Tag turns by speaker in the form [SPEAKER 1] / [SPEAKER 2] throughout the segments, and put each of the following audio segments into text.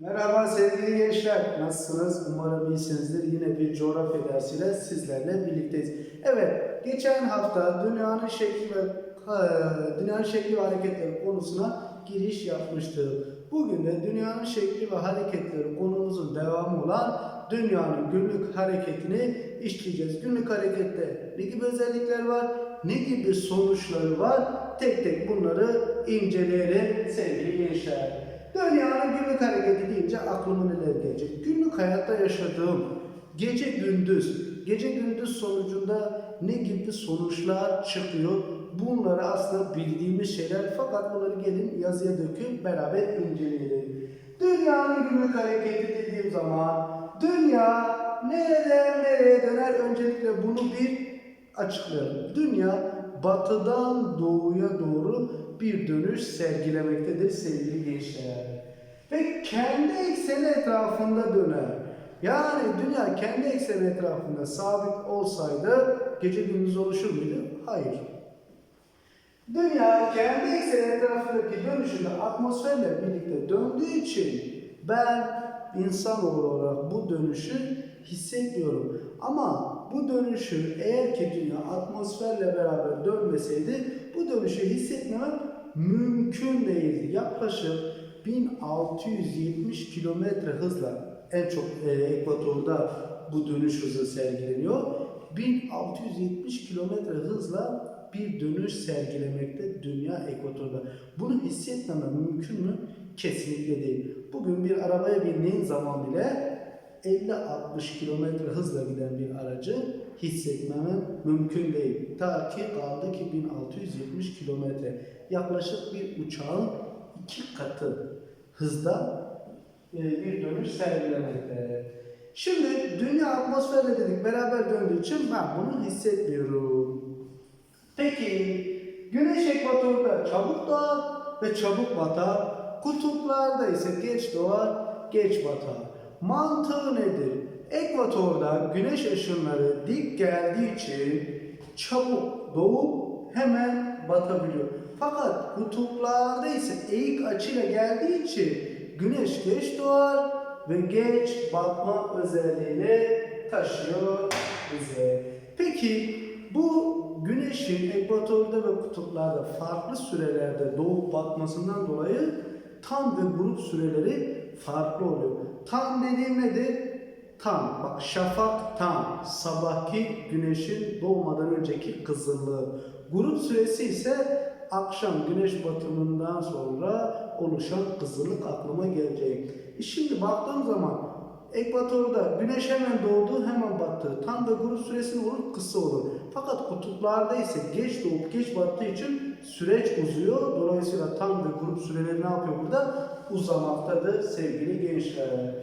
[SPEAKER 1] Merhaba sevgili gençler. Nasılsınız? Umarım iyisinizdir. Yine bir coğrafya dersiyle sizlerle birlikteyiz. Evet, geçen hafta dünyanın şekli ve e, dünyanın şekli ve hareketleri konusuna giriş yapmıştık. Bugün de dünyanın şekli ve hareketleri konumuzun devamı olan dünyanın günlük hareketini işleyeceğiz. Günlük harekette ne gibi özellikler var? Ne gibi sonuçları var? Tek tek bunları inceleyelim sevgili gençler. Dünyanın günlük hareketi deyince aklıma neler gelecek? Günlük hayatta yaşadığım gece gündüz, gece gündüz sonucunda ne gibi sonuçlar çıkıyor? Bunları aslında bildiğimiz şeyler fakat bunları gelin yazıya döküp beraber inceleyelim. Dünyanın günlük hareketi dediğim zaman dünya nereden nereye döner? Öncelikle bunu bir açıklayalım. Dünya batıdan doğuya doğru bir dönüş sergilemektedir sevgili gençler. Ve kendi ekseni etrafında döner. Yani dünya kendi ekseni etrafında sabit olsaydı gece gündüz oluşur muydu? Hayır. Dünya kendi ekseni etrafındaki dönüşünde atmosferle birlikte döndüğü için ben insanoğlu olarak bu dönüşü hissetmiyorum. Ama bu dönüşü eğer ki dünya atmosferle beraber dönmeseydi bu dönüşü hissetmem mümkün değildi. Yaklaşık 1670 kilometre hızla en çok e, ekvatorda bu dönüş hızı sergileniyor. 1670 kilometre hızla bir dönüş sergilemekte dünya ekvatorda. Bunu hissetmeme mümkün mü? Kesinlikle değil. Bugün bir arabaya bindiğin zaman bile 50-60 kilometre hızla giden bir aracı hissetmeme mümkün değil. Ta ki kaldı ki 1670 kilometre. Yaklaşık bir uçağın iki katı hızda e, bir dönüş sergilemekte. Şimdi dünya atmosferle dedik beraber döndüğü için ben bunu hissetmiyorum. Peki güneş ekvatorda çabuk doğar ve çabuk batar. Kutuplarda ise geç doğar, geç batar. Mantığı nedir? Ekvatorda güneş ışınları dik geldiği için çabuk doğup hemen batabiliyor. Fakat kutuplarda ise eğik açıyla geldiği için güneş geç doğar ve geç batma özelliğini taşıyor bize. Peki bu güneşin ekvatorda ve kutuplarda farklı sürelerde doğup batmasından dolayı tam ve grup süreleri farklı oluyor. Tam dediğim nedir? Tam. Bak şafak tam. Sabahki güneşin doğmadan önceki kızıllığı. Grup süresi ise akşam güneş batımından sonra oluşan kızıllık aklıma gelecek. E şimdi baktığım zaman ekvatorda güneş hemen doğdu hemen battı. Tam da grup süresi ne olur? Kısa olur. Fakat kutuplarda ise geç doğup geç battığı için süreç uzuyor. Dolayısıyla tam ve grup süreleri ne yapıyor burada? Uzamaktadır sevgili gençler.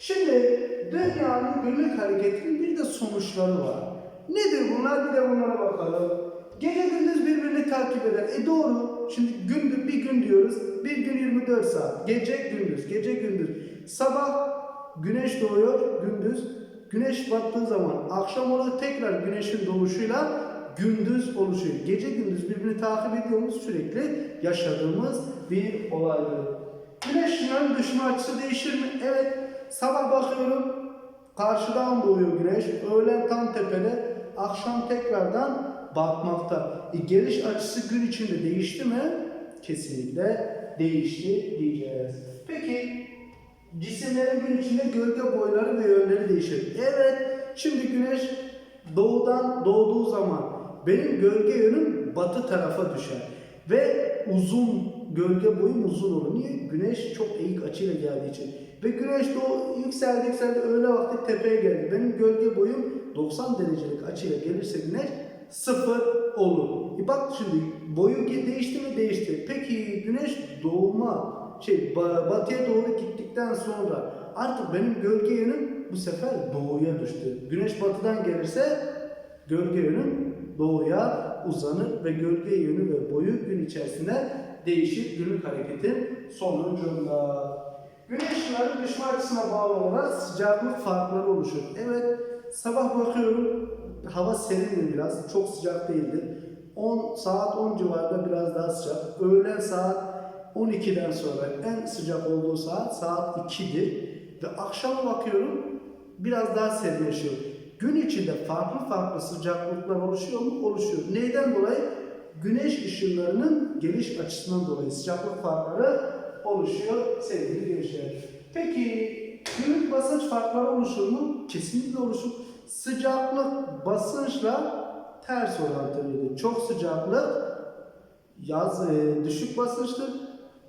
[SPEAKER 1] Şimdi dünyanın günlük hareketinin bir de sonuçları var. Nedir bunlar? Bir de bunlara bakalım. Gece gündüz birbirini takip eder. E doğru. Şimdi gündüz bir gün diyoruz. Bir gün 24 saat. Gece gündüz. Gece gündüz. Sabah güneş doğuyor gündüz. Güneş battığı zaman akşam oluyor tekrar güneşin doğuşuyla gündüz oluşuyor. Gece gündüz birbirini takip ediyoruz sürekli yaşadığımız bir olaydır. Güneş ön düşme açısı değişir mi? Evet. Sabah bakıyorum karşıdan doğuyor güneş. Öğlen tam tepede. Akşam tekrardan batmakta. E, geliş açısı gün içinde değişti mi? Kesinlikle değişti diyeceğiz. Peki cisimlerin gün içinde gölge boyları ve yönleri değişir. Evet. Şimdi güneş doğudan doğduğu zaman benim gölge yönüm batı tarafa düşer. Ve uzun gölge boyum uzun olur. Niye? Güneş çok eğik açıyla geldiği için. Ve güneş doğu yükseldi yükseldi öğle vakti tepeye geldi. Benim gölge boyum 90 derecelik açıyla gelirse güneş sıfır olur. E bak şimdi boyu değişti mi? Değişti. Peki güneş doğuma şey batıya doğru gittikten sonra artık benim gölge yönüm bu sefer doğuya düştü. Güneş batıdan gelirse gölge yönüm doğuya uzanır ve gölge yönü ve boyu gün içerisinde değişir günlük hareketin sonucunda. Güneş ışınları düşme açısına bağlı olarak sıcaklık farkları oluşur. Evet, sabah bakıyorum hava serin biraz, çok sıcak değildir. 10 saat 10 civarında biraz daha sıcak. Öğlen saat 12'den sonra en sıcak olduğu saat saat 2'dir. Ve akşama bakıyorum biraz daha serinleşiyor. Gün içinde farklı farklı sıcaklıklar oluşuyor mu? Oluşuyor. Neyden dolayı? Güneş ışınlarının geliş açısından dolayı sıcaklık farkları oluşuyor sevgili gençler. Peki günlük basınç farkları oluşur mu? Kesinlikle oluşur. Sıcaklık basınçla ters orantılıdır. Çok sıcaklık yaz e, düşük basınçtır.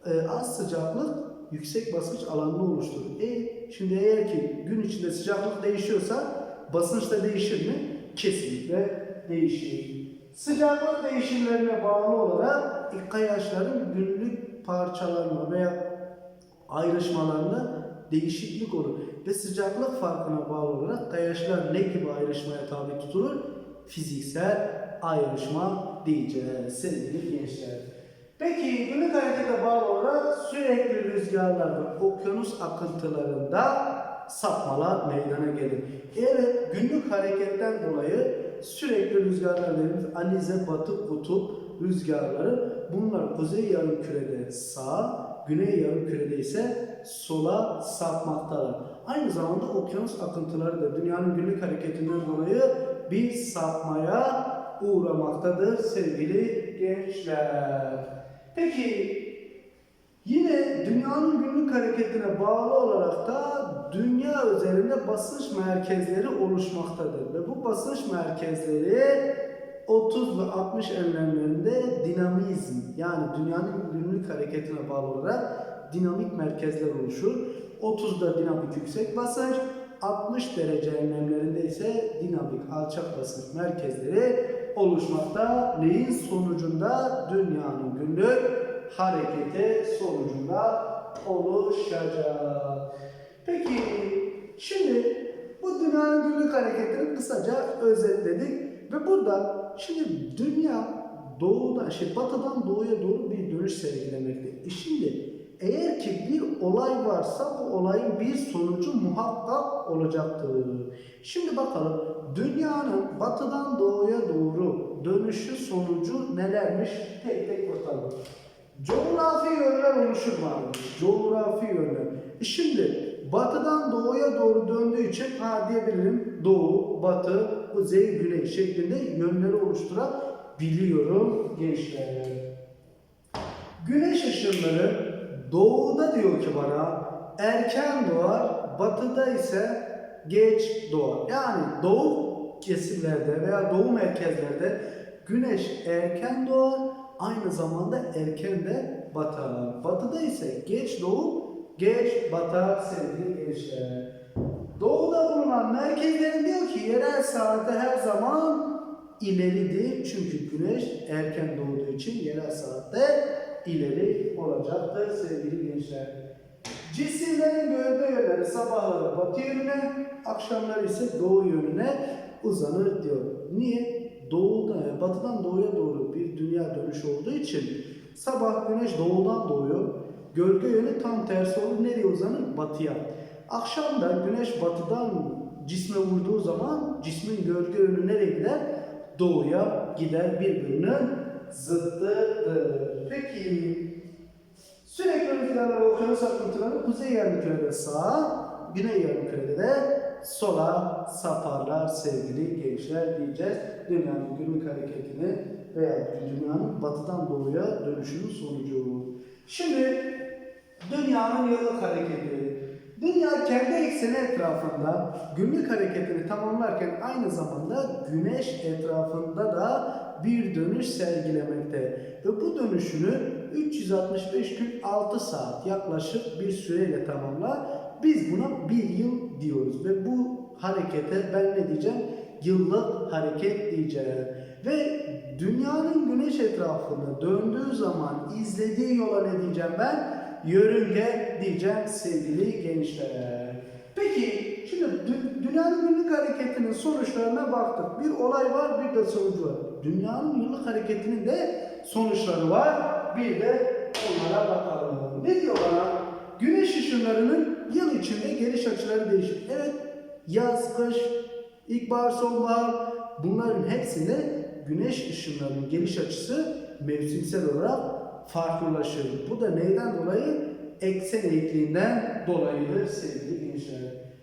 [SPEAKER 1] E, az sıcaklık yüksek basınç alanını oluşturur. E, şimdi eğer ki gün içinde sıcaklık değişiyorsa basınç da değişir mi? Kesinlikle değişir. Sıcaklık değişimlerine bağlı olarak kayaçların günlük parçalanma veya ayrışmalarında değişiklik olur. Ve sıcaklık farkına bağlı olarak kayaçlar ne gibi ayrışmaya tabi tutulur? Fiziksel ayrışma diyeceğiz sevgili gençler. Peki günlük harekete bağlı olarak sürekli rüzgarlar okyanus akıntılarında sapmalar meydana gelir. Evet günlük hareketten dolayı sürekli rüzgarlar dediğimiz anize batı kutup rüzgarları bunlar kuzey yarım kürede sağa, güney yarım kürede ise sola sapmaktalar. Aynı zamanda okyanus akıntıları da dünyanın günlük hareketinden dolayı bir sapmaya uğramaktadır sevgili gençler. Peki yine dünyanın günlük hareketine bağlı olarak da dünya üzerinde basınç merkezleri oluşmaktadır ve bu basınç merkezleri 30 ve 60 enlemlerinde dinamizm yani dünyanın günlük hareketine bağlı olarak dinamik merkezler oluşur. 30'da dinamik yüksek basınç, 60 derece enlemlerinde ise dinamik alçak basınç merkezleri oluşmakta. Neyin sonucunda? Dünyanın günlük hareketi sonucunda oluşacak. Peki şimdi bu dünyanın günlük hareketini kısaca özetledik ve burada şimdi dünya doğudan, şey batıdan doğuya doğru bir dönüş sergilemekte. E şimdi eğer ki bir olay varsa bu olayın bir sonucu muhakkak olacaktır. Şimdi bakalım dünyanın batıdan doğuya doğru dönüşü sonucu nelermiş? Tek tek bakalım. Coğrafi yönler oluşur abi? Coğrafi yönler. E şimdi batıdan doğuya doğru döndüğü için ha diyebilirim doğu, batı, kuzey, güney şeklinde yönleri oluşturabiliyorum gençler. Güneş ışınları doğuda diyor ki bana erken doğar, batıda ise geç doğar. Yani doğu kesimlerde veya doğu merkezlerde güneş erken doğar, aynı zamanda erken de batar. Batıda ise geç doğup geç batar sevgili gençler. Doğuda bulunan merkezlerin diyor ki yerel saate her zaman ileridir. Çünkü güneş erken doğduğu için yerel saatte ileri olacaktır sevgili gençler. Cisimlerin gövde yönleri sabahları batı yönüne, akşamları ise doğu yönüne uzanır diyor. Niye? Doğuda, batıdan doğuya doğru bir dünya dönüşü olduğu için sabah güneş doğudan doğuyor. Gölge yönü tam tersi olur. Nereye uzanır? Batıya. Akşam da güneş batıdan cisme vurduğu zaman cismin gölge yönü nereye gider? Doğuya gider birbirinin zıttıdır. Peki sürekli rüzgarlar okyanus akıntıları kuzey yarımkürede sağa, güney yarımkürede de sola saparlar sevgili gençler diyeceğiz. Dünyanın günlük hareketini veya dünyanın batıdan doğuya dönüşünün sonucu. Şimdi dünyanın yıllık hareketi. Dünya kendi ekseni etrafında günlük hareketini tamamlarken aynı zamanda güneş etrafında da bir dönüş sergilemekte. Ve bu dönüşünü 365 gün 6 saat yaklaşık bir süreyle tamamlar. Biz buna bir yıl diyoruz ve bu harekete ben ne diyeceğim? Yıllık hareket diyeceğim. Ve dünyanın güneş etrafında döndüğü zaman izlediği yola ne diyeceğim ben? Yörünge diyeceğim sevgili gençler. Peki şimdi dü- dünyanın günlük hareketinin sonuçlarına baktık. Bir olay var bir de sonucu var. Dünyanın yıllık hareketinin de sonuçları var. Bir de onlara bakalım. Ne diyor bana? Güneş ışınlarının yıl içinde geliş açıları değişir. Evet yaz, kış, ilkbahar, sonbahar bunların hepsinde güneş ışınlarının geliş açısı mevsimsel olarak farklılaşır. Bu da neyden dolayı? Eksen eğikliğinden dolayıdır sevgili gençler.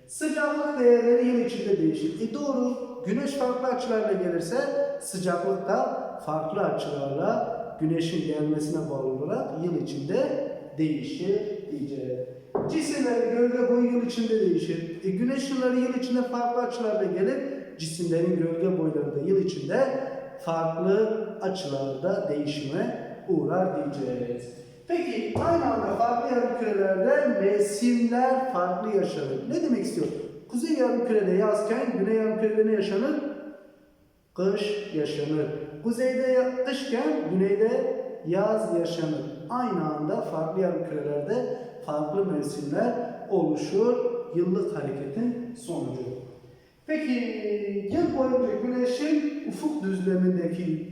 [SPEAKER 1] Sıcaklık değerleri yıl içinde değişir. E doğru. Güneş farklı açılarla gelirse sıcaklık da farklı açılarla güneşin gelmesine bağlı olarak yıl içinde değişir diyeceğiz. Cisimlerin gölge boyu yıl içinde değişir. E güneş yılları yıl içinde farklı açılarla gelir. Cisimlerin gölge boyları da yıl içinde farklı açılarda değişime uğrar diyeceğiz. Peki aynı anda farklı yarımkürelerde mevsimler farklı yaşanır. Ne demek istiyor? Kuzey yarımkürede yazken güney yarımkürede ne yaşanır? Kış yaşanır. Kuzeyde kışken güneyde yaz yaşanır. Aynı anda farklı yarımkürelerde farklı mevsimler oluşur yıllık hareketin sonucu. Peki yıl boyunca güneşin ufuk düzlemindeki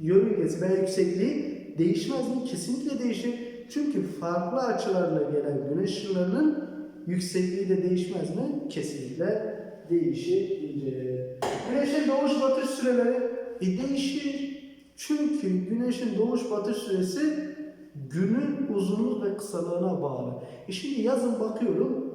[SPEAKER 1] yörüngesi veya yüksekliği değişmez mi? Kesinlikle değişir. Çünkü farklı açılarla gelen güneş ışınlarının yüksekliği de değişmez mi? Kesinlikle değişir. Güneşin doğuş batış süreleri e, değişir. Çünkü güneşin doğuş batış süresi günün uzunluk ve kısalığına bağlı. E şimdi yazın bakıyorum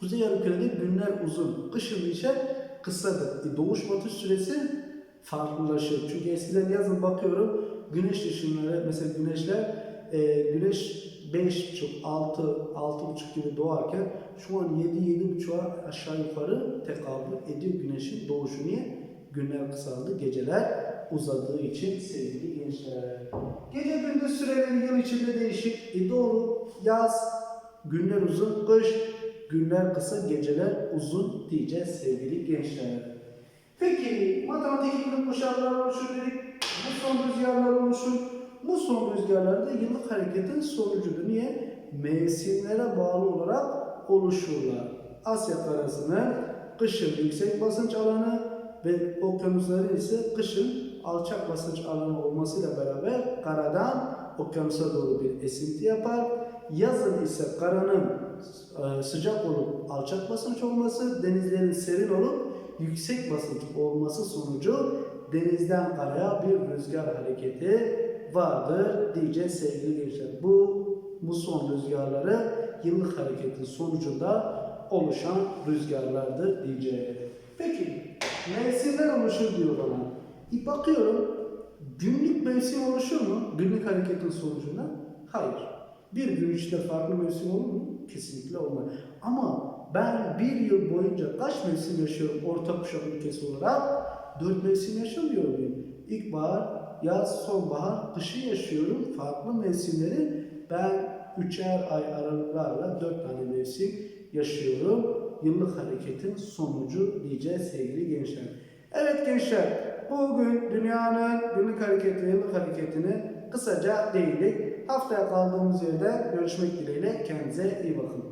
[SPEAKER 1] Kuzey yarımkürede günler uzun, kışın ise kısadır. E doğuş batış süresi farklılaşır. Çünkü eskiden yazın bakıyorum güneş ışınları mesela güneşler e, güneş 5.30 6 6.30 gibi doğarken şu an 7 7.30'a aşağı yukarı tekabül ediyor güneşin doğuşu niye? Günler kısaldı, geceler uzadığı için sevgili gençler. Gece gündüz süreleri yıl içinde değişik. E doğru yaz günler uzun, kış günler kısa, geceler uzun diyeceğiz sevgili gençler. Peki matematik yıllık kuşaklar oluşur dedik. Bu son rüzgarlar oluşur. Bu son rüzgarlar da yıllık hareketin sonucudur. Niye? Mevsimlere bağlı olarak oluşurlar. Asya karasının kışın yüksek basınç alanı ve okyanusların ise kışın alçak basınç alanı olmasıyla beraber karadan okyanusa doğru bir esinti yapar. Yazın ise karanın e, sıcak olup alçak basınç olması, denizlerin serin olup yüksek basınç olması sonucu denizden karaya bir rüzgar hareketi vardır diyeceğiz sevgili gençler. Bu muson rüzgarları yıllık hareketin sonucunda oluşan rüzgarlardır diyeceğiz. Peki mevsimler oluşur diyor bana. Bir bakıyorum günlük mevsim oluşur mu? Günlük hareketin sonucunda? Hayır. Bir gün içinde farklı mevsim olur mu? Kesinlikle olmaz. Ama ben bir yıl boyunca kaç mevsim yaşıyorum orta kuşak ülkesi olarak? Dört mevsim yaşamıyor muyum? İlkbahar, yaz, sonbahar, kışı yaşıyorum. Farklı mevsimleri ben üçer ay aralıklarla dört tane mevsim yaşıyorum. Yıllık hareketin sonucu diyeceğiz sevgili gençler. Evet gençler, bugün dünyanın günlük hareketi ve yıllık hareketini kısaca değindik. Haftaya kaldığımız yerden görüşmek dileğiyle kendinize iyi bakın.